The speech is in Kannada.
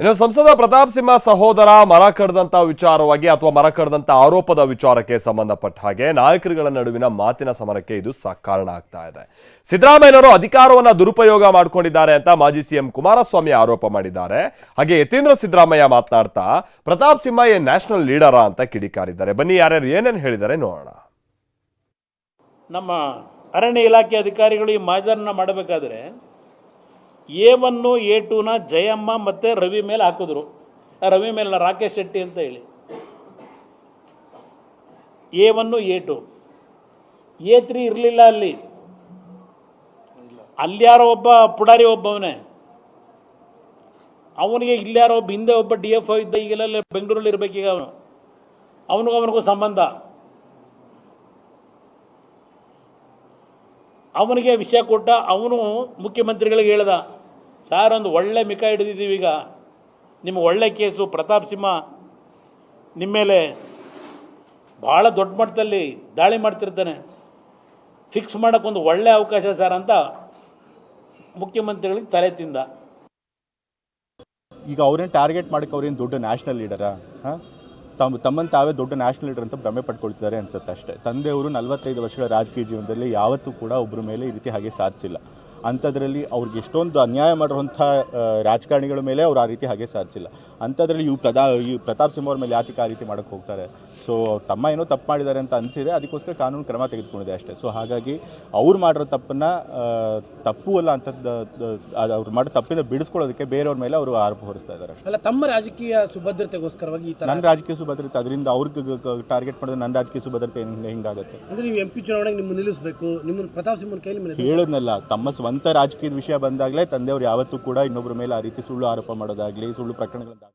ಇನ್ನು ಸಂಸದ ಪ್ರತಾಪ್ ಸಿಂಹ ಸಹೋದರ ಮರ ಕಡ್ದಂತ ವಿಚಾರವಾಗಿ ಅಥವಾ ಮರ ಕಡ್ದಂತ ಆರೋಪದ ವಿಚಾರಕ್ಕೆ ಸಂಬಂಧಪಟ್ಟ ಹಾಗೆ ನಾಯಕರುಗಳ ನಡುವಿನ ಮಾತಿನ ಸಮರಕ್ಕೆ ಇದು ಕಾರಣ ಆಗ್ತಾ ಇದೆ. ಸಿದ್ದರಾಮಯ್ಯನವರು ಅಧಿಕಾರವನ್ನ ದುರುಪಯೋಗ ಮಾಡಿಕೊಂಡಿದ್ದಾರೆ ಅಂತ ಮಾಜಿ ಸಿಎಂ ಕುಮಾರಸ್ವಾಮಿ ಆರೋಪ ಮಾಡಿದ್ದಾರೆ. ಹಾಗೆ ಯತೀಂದ್ರ ಸಿದ್ದರಾಮಯ್ಯ ಮಾತನಾಡ್ತಾ, ಪ್ರತಾಪ್ ಸಿಂಹ ಏನ್ ನ್ಯಾಷನಲ್ ಲೀಡರಾ ಅಂತ ಕಿಡಿಕಾರಿದ್ದಾರೆ. ಬನ್ನಿ ಯಾರ್ಯಾರು ಏನೇನು ಹೇಳಿದ್ದಾರೆ ನೋಡೋಣ. ನಮ್ಮ ಅರಣ್ಯ ಇಲಾಖೆ ಅಧಿಕಾರಿಗಳು ಈ ಮಾಜರನ್ನ ಮಾಡಬೇಕಾದ್ರೆ ಎ ಒನ್ನು ಎ ಟೂನ ಜಯಮ್ಮ ಮತ್ತು ರವಿ ಮೇಲೆ ಹಾಕಿದ್ರು. ರವಿ ಮೇಲೆ ರಾಕೇಶ್ ಶೆಟ್ಟಿ ಅಂತ ಹೇಳಿ. A one A two A three ಇರಲಿಲ್ಲ ಅಲ್ಲಿ. ಅಲ್ಯಾರೋ ಒಬ್ಬ ಪುಡಾರಿ ಒಬ್ಬವನೇ. ಅವನಿಗೆ ಇಲ್ಲಾರೋ ಒಬ್ಬ, ಹಿಂದೆ ಒಬ್ಬ ಡಿ ಎಫ್ ಇದ್ದ, ಈಗೆಲ್ಲ ಬೆಂಗಳೂರಲ್ಲಿ ಇರಬೇಕೀಗ ಅವನು. ಅವನಿಗೂ ಅವನಿಗೂ ಸಂಬಂಧ. ಅವನಿಗೆ ವಿಷಯ ಕೊಟ್ಟ, ಅವನು ಮುಖ್ಯಮಂತ್ರಿಗಳಿಗೆ ಹೇಳ್ದ. ಸಾರ್ ಒಂದು ಒಳ್ಳೆ ಮಿಕ ಹಿಡಿದಿದ್ದೀವಿ ಈಗ. ನಿಮ್ಗೆ ಒಳ್ಳೆ ಕೇಸು ಪ್ರತಾಪ್ ಸಿಂಹ, ನಿಮ್ಮ ಮೇಲೆ ಭಾಳ ದೊಡ್ಡ ಮಟ್ಟದಲ್ಲಿ ದಾಳಿ ಮಾಡ್ತಿರ್ತಾನೆ. ಫಿಕ್ಸ್ ಮಾಡೋಕ್ಕೊಂದು ಒಳ್ಳೆ ಅವಕಾಶ ಸರ್ ಅಂತ ಮುಖ್ಯಮಂತ್ರಿಗಳಿಗೆ ತಲೆ ತಿಂದ. ಈಗ ಅವ್ರೇನು ಟಾರ್ಗೆಟ್ ಮಾಡಕ್ಕೆ ಅವ್ರೇನು ದೊಡ್ಡ ನ್ಯಾಷನಲ್ ಲೀಡರಾ ಹಾಂ? ತಮ್ಮ ತಮ್ಮನ್ನು ತಾವೇ ದೊಡ್ಡ ನ್ಯಾಷನಲ್ ಲೀಡರ್ ಅಂತ ಭ್ರಮೆ ಪಡ್ಕೊಳ್ತಿದ್ದಾರೆ ಅನ್ಸುತ್ತೆ ಅಷ್ಟೇ. ತಂದೆಯವರು ನಲವತ್ತೈದು ವರ್ಷಗಳ ರಾಜಕೀಯ ಜೀವನದಲ್ಲಿ ಯಾವತ್ತೂ ಕೂಡ ಒಬ್ಬರ ಮೇಲೆ ಈ ರೀತಿ ಹಾಗೆ ಸಾಧಿಸಿಲ್ಲ. ಅಂಥದ್ರಲ್ಲಿ ಅವ್ರಿಗೆ ಎಷ್ಟೊಂದು ಅನ್ಯಾಯ ಮಾಡಿರುವಂಥ ರಾಜಕಾರಣಿಗಳ ಮೇಲೆ ಅವ್ರು ಆ ರೀತಿ ಹಾಗೆ ಸಾಧಿಸಿಲ್ಲ. ಅಂಥದ್ರಲ್ಲಿ ಇವು ಪ್ರದಾ ಈ ಪ್ರತಾಪ್ ಸಿಂಹ ಅವ್ರ ಮೇಲೆ ಯಾತಕ್ಕೆ ಆ ರೀತಿ ಮಾಡೋಕ್ಕೆ ಹೋಗ್ತಾರೆ? ಸೊ ಅವ್ರ ತಮ್ಮ ಏನೋ ತಪ್ಪು ಮಾಡಿದ್ದಾರೆ ಅಂತ ಅನಿಸಿದೆ ಅದಕ್ಕೋಸ್ಕರ ಕಾನೂನು ಕ್ರಮ ತೆಗೆದುಕೊಂಡಿದೆ ಅಷ್ಟೇ. ಸೊ ಹಾಗಾಗಿ ಅವ್ರು ಮಾಡಿರೋ ತಪ್ಪನ್ನು ತಪ್ಪು ಅಲ್ಲ ಅಂತ ಅವ್ರು ಮಾಡೋ ತಪ್ಪಿಂದ ಬಿಡಿಸ್ಕೊಳ್ಳೋದಕ್ಕೆ ಬೇರೆಯವ್ರ ಮೇಲೆ ಅವರು ಆರೋಪ ಹೊರಿಸ್ತಾ ಇದ್ದಾರೆ ಅಲ್ಲ ತಮ್ಮ ರಾಜಕೀಯ ಸುಭದ್ರತೆಗೋಸ್ಕರವಾಗಿ ನನ್ನ ರಾಜಕೀಯ ಸುಭದ್ರತೆ ಅದರಿಂದ ಅವ್ರಿಗೆ ಟಾರ್ಗೆಟ್ ಮಾಡಿದ್ರೆ ನನ್ನ ರಾಜಕೀಯ ಸುಭದ್ರತೆ ಹೆಂಗೆ ಹಿಂಗಾಗುತ್ತೆ? ಅಂದ್ರೆ ನೀವು ಎಂ ಪಿ ಚುನಾವಣೆಗೆ ನಿಮ್ಮನ್ನು ನಿಲ್ಲಿಸಬೇಕು ನಿಮ್ಮನ್ನು ಪ್ರತಾಪ್ ಸಿಂಹ ಕೈಲಿ ಹೇಳೋದ್ನಲ್ಲ ತಮ್ಮ ಸ್ವಂತ ರಾಜಕೀಯದ ವಿಷಯ ಬಂದಾಗಲೇ ತಂದೆಯವರು ಯಾವತ್ತೂ ಕೂಡ ಇನ್ನೊಬ್ಬರ ಮೇಲೆ ಆ ರೀತಿ ಸುಳ್ಳು ಆರೋಪ ಮಾಡೋದಾಗಲಿ, ಸುಳ್ಳು ಪ್ರಕರಣಗಳನ್ನ